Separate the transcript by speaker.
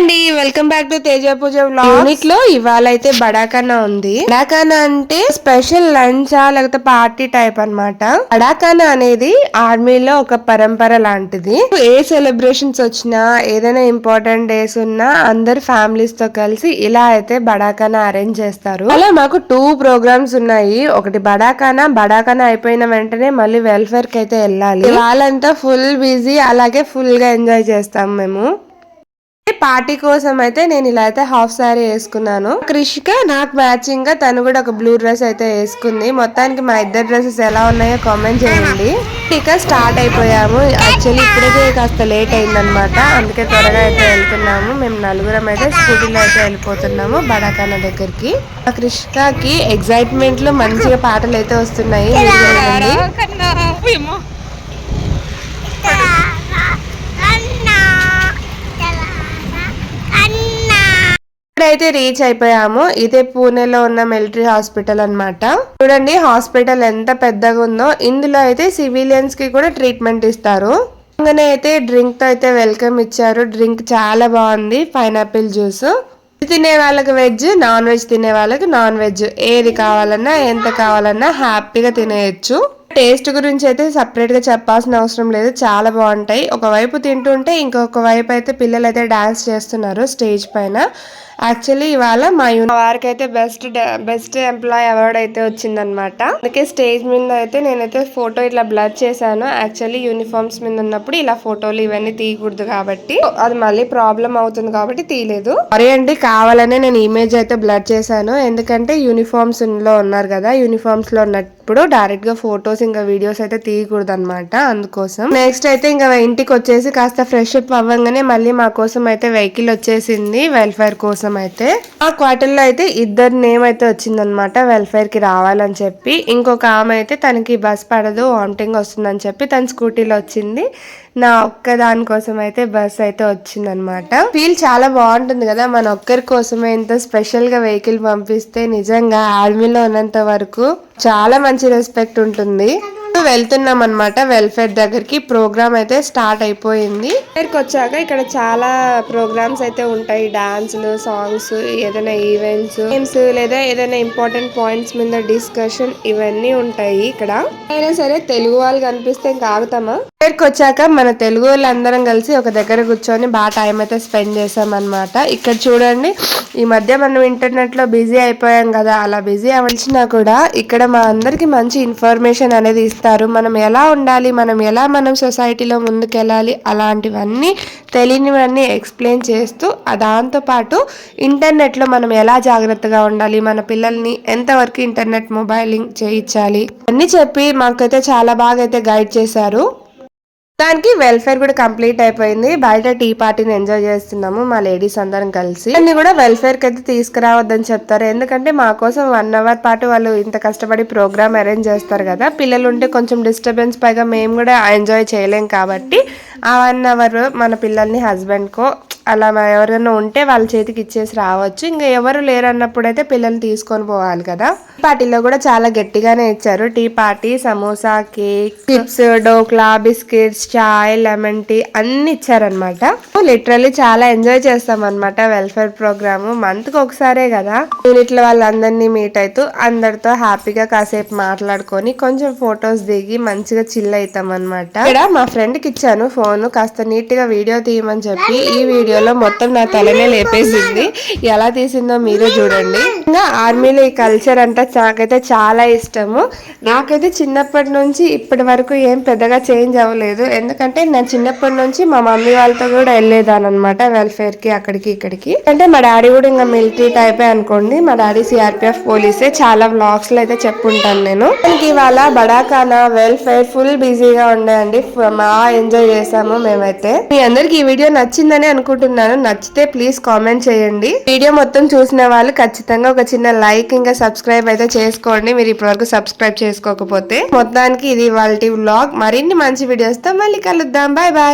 Speaker 1: అండి welcome back to Teja Pooja యూనిట్లో ఇవాళ అయితే బడాకానా ఉంది. బడాకానా అంటే స్పెషల్ లంచా లేకపోతే పార్టీ టైప్ అన్నమాట. బడాకానా అనేది ఆర్మీలో ఒక పరంపర లాంటిది. ఏ సెలబ్రేషన్స్ వచ్చినా ఏదైనా ఇంపార్టెంట్ డేస్ ఉన్నా అందరు ఫ్యామిలీస్తో కలిసి ఇలా అయితే బడాకానా అరేంజ్ చేస్తారు. అలా మాకు టూ ప్రోగ్రామ్స్ ఉన్నాయి. ఒకటి బడాకానా బడాకానా అయిపోయిన వెంటనే మళ్ళీ వెల్ఫేర్కి అయితే వెళ్ళాలి. వాళ్ళంతా ఫుల్ బిజీ అలాగే ఫుల్గా ఎంజాయ్ చేస్తాం మేము. పార్టీ కోసం అయితే నేను ఇలా అయితే హాఫ్ సారీ వేసుకున్నాను. క్రిషిక నాకు మ్యాచింగ్గా తను కూడా ఒక బ్లూ డ్రెస్ అయితే వేసుకుంది. మొత్తానికి మా ఇద్దరు డ్రెస్సెస్ ఎలా ఉన్నాయో కామెంట్ చేయండి. ఇక స్టార్ట్ అయిపోయాము. యాక్చువల్లీ ఇప్పుడైతే కాస్త లేట్ అయిందనమాట అందుకే త్వరగా అయితే వెళ్తున్నాము. మేము నలుగురం అయితే స్కూటీలో అయితే వెళ్ళిపోతున్నాము బడాకాన దగ్గరికి. మా క్రిషికకి ఎగ్జైట్మెంట్లో మంచిగా పాటలు అయితే వస్తున్నాయి. అయితే రీచ్ అయిపోయాము. ఇదే పూణేలో ఉన్న మిలిటరీ హాస్పిటల్ అనమాట చూడండి హాస్పిటల్ ఎంత పెద్దగా ఉందో. ఇందులో అయితే సివిలియన్స్కి కూడా ట్రీట్మెంట్ ఇస్తారు. అయితే డ్రింక్తో అయితే వెల్కమ్ ఇచ్చారు. డ్రింక్ చాలా బాగుంది. Pineapple juice. తినే వాళ్ళకి వెజ్ నాన్ వెజ్ తినే వాళ్ళకి నాన్ వెజ్. ఏది కావాలన్నా ఎంత కావాలన్నా హ్యాపీగా తినేయచ్చు. టేస్ట్ గురించి అయితే సపరేట్గా చెప్పాల్సిన అవసరం లేదు. చాలా బాగుంటాయి. ఒకవైపు తింటుంటే ఇంకొక వైపు అయితే పిల్లలు అయితే డాన్స్ చేస్తున్నారు స్టేజ్ పైన. యాక్చువల్లీ ఇవాళ మా వారికి అయితే బెస్ట్ బెస్ట్ ఎంప్లాయ్ అవార్డ్ అయితే వచ్చిందనమాట అందుకే స్టేజ్ మీద అయితే నేనైతే ఫోటో ఇట్లా బ్లర్ చేశాను. యాక్చువల్లీ యూనిఫామ్స్ మీద ఉన్నప్పుడు ఇలా ఫోటోలు ఇవన్నీ తీయకూడదు కాబట్టి. అది మళ్ళీ ప్రాబ్లం అవుతుంది కాబట్టి తీయలేదు. మరి అండి కావాలనే నేను ఇమేజ్ అయితే బ్లర్ చేశాను. ఎందుకంటే యూనిఫామ్స్లో ఉన్నారు కదా యూనిఫామ్స్లో ఉన్నప్పుడు డైరెక్ట్గా ఫొటోస్ ఇంకా వీడియోస్ అయితే తీయకూడదు అనమాట అందుకోసం. నెక్స్ట్ అయితే ఇంకా ఇంటికి వచ్చేసి కాస్త ఫ్రెష్ అప్ అవ్వగానే మళ్ళీ మా కోసం అయితే వెహికల్ వచ్చేసింది వెల్ఫేర్ కోసం. కోసం అయితే ఆ క్వార్టర్లో అయితే ఇద్దరు నేమ్ అయితే వచ్చిందనమాట వెల్ఫేర్కి రావాలని చెప్పి. ఇంకొక ఆమె అయితే తనకి బస్ పడదు వామిటింగ్ వస్తుందని చెప్పి తన స్కూటీలో వచ్చింది. నా ఒక్క దాని కోసం అయితే బస్ అయితే వచ్చిందనమాట ఫీల్ చాలా బాగుంటుంది కదా మన ఒక్కరి కోసమే ఇంత స్పెషల్గా వెహికల్ పంపిస్తే నిజంగా ఆర్మీలో ఉన్నంత వరకు చాలా మంచి రెస్పెక్ట్ ఉంటుంది. వెళ్తున్నాం అనమాట వెల్ఫేర్ దగ్గరికి. ప్రోగ్రామ్ అయితే స్టార్ట్ అయిపోయింది. ఇక్కడికి వచ్చాక ఇక్కడ చాలా ప్రోగ్రామ్స్ అయితే ఉంటాయి. డాన్స్లు సాంగ్స్ ఏదైనా ఈవెంట్స్ గేమ్స్ లేదా ఏదైనా ఇంపార్టెంట్ పాయింట్స్ మీద డిస్కషన్ ఇవన్నీ ఉంటాయి ఇక్కడ. అయినా సరే తెలుగు వాళ్ళు కనిపిస్తే ఇంకా ఆగుతామా? ఇక్కడికి వచ్చాక మన తెలుగు వాళ్ళందరం కలిసి ఒక దగ్గర కూర్చొని బాగా టైం అయితే స్పెండ్ చేసాం అనమాట ఇక్కడ చూడండి ఈ మధ్య మనం ఇంటర్నెట్లో బిజీ అయిపోయాం కదా అలా బిజీ అవ్వాల్సినా కూడా ఇక్కడ మా అందరికి మంచి ఇన్ఫర్మేషన్ అనేది ఇస్తారు. మనం ఎలా ఉండాలి మనం ఎలా మనం సొసైటీలో ముందుకెళ్ళాలి అలాంటివన్నీ తెలియనివన్నీ ఎక్స్ప్లెయిన్ చేస్తూ దాంతోపాటు ఇంటర్నెట్లో మనం ఎలా జాగ్రత్తగా ఉండాలి మన పిల్లల్ని ఎంతవరకు ఇంటర్నెట్ మొబైలింగ్ చేయించాలి అన్నీ చెప్పి మాకైతే చాలా బాగా అయితే గైడ్ చేశారు. దానికి వెల్ఫేర్ కూడా కంప్లీట్ అయిపోయింది. బయట టీ పార్టీని ఎంజాయ్ చేస్తున్నాము మా లేడీస్ అందరం కలిసి. అన్ని కూడా వెల్ఫేర్కి అయితే తీసుకురావద్దని చెప్తారు. ఎందుకంటే మా కోసం వన్ అవర్ పాటు వాళ్ళు ఇంత కష్టపడి ప్రోగ్రామ్ అరేంజ్ చేస్తారు కదా. పిల్లలు ఉంటే కొంచెం డిస్టర్బెన్స్ పైగా మేము కూడా ఎంజాయ్ చేయలేం కాబట్టి ఆ వన్ అవర్ మన పిల్లల్ని హస్బెండ్కో అలా ఎవరైనా ఉంటే వాళ్ళ చేతికి ఇచ్చేసి రావచ్చు. ఇంకా ఎవరు లేరన్నప్పుడు అయితే పిల్లల్ని తీసుకొని పోవాలి కదా. పార్టీలో కూడా చాలా గట్టిగానే ఇచ్చారు. Tea party samosa cake chips dhokla biscuits chai lemon tea అన్ని ఇచ్చారనమాట లిటరల్లీ చాలా ఎంజాయ్ చేస్తాం అనమాట వెల్ఫేర్ ప్రోగ్రామ్. మంత్కి ఒకసారే కదా. యూనిట్లో వాళ్ళందరినీ మీట్ అవుతూ అందరితో హ్యాపీగా కాసేపు మాట్లాడుకొని కొంచెం ఫొటోస్ దిగి మంచిగా చిల్ అవుతాం అనమాట ఇక్కడ మా ఫ్రెండ్కి ఇచ్చాను ఫోన్. కాస్త నీట్గా వీడియో తీయమని చెప్పి ఈ వీడియో వీడియోలో మొత్తం నా తలనే లేపేసింది. ఎలా తీసిందో మీరే చూడండి. ఇంకా ఆర్మీలో ఈ కల్చర్ అంటే నాకైతే చాలా ఇష్టము. నాకైతే చిన్నప్పటి నుంచి ఇప్పటి వరకు ఏం పెద్దగా చేంజ్ అవ్వలేదు. ఎందుకంటే నేను చిన్నప్పటి నుంచి మా మమ్మీ వాళ్ళతో కూడా వెళ్ళేదాని అనమాట వెల్ఫేర్కి అక్కడికి ఇక్కడికి. అంటే మా డాడీ కూడా ఇంకా మిలిటరీ టైపే అనుకోండి. మా డాడీ సిఆర్పిఎఫ్ పోలీసే. చాలా బ్లాగ్స్లో అయితే చెప్పుంటాను నేను. ఇవాళ బడాకానా వెల్ఫేర్ ఫుల్ బిజీగా ఉండే అండి. మా ఎంజాయ్ చేసాము మేమైతే. మీ అందరికి ఈ వీడియో నచ్చిందని అనుకుంటున్నాను అనుకుంటున్నాను నచ్చితే ప్లీజ్ కామెంట్ చేయండి. వీడియో మొత్తం చూసిన వాళ్ళు ఖచ్చితంగా ఒక చిన్న లైక్ ఇంకా సబ్స్క్రైబ్ అయితే చేసుకోండి. మీరు ఇప్పటివరకు సబ్స్క్రైబ్ చేసుకోకపోతే. మొత్తానికి ఇది వాళ్ళ వ్లాగ్ మరిన్ని మంచి వీడియోస్తో మళ్ళీ కలుద్దాం. Bye bye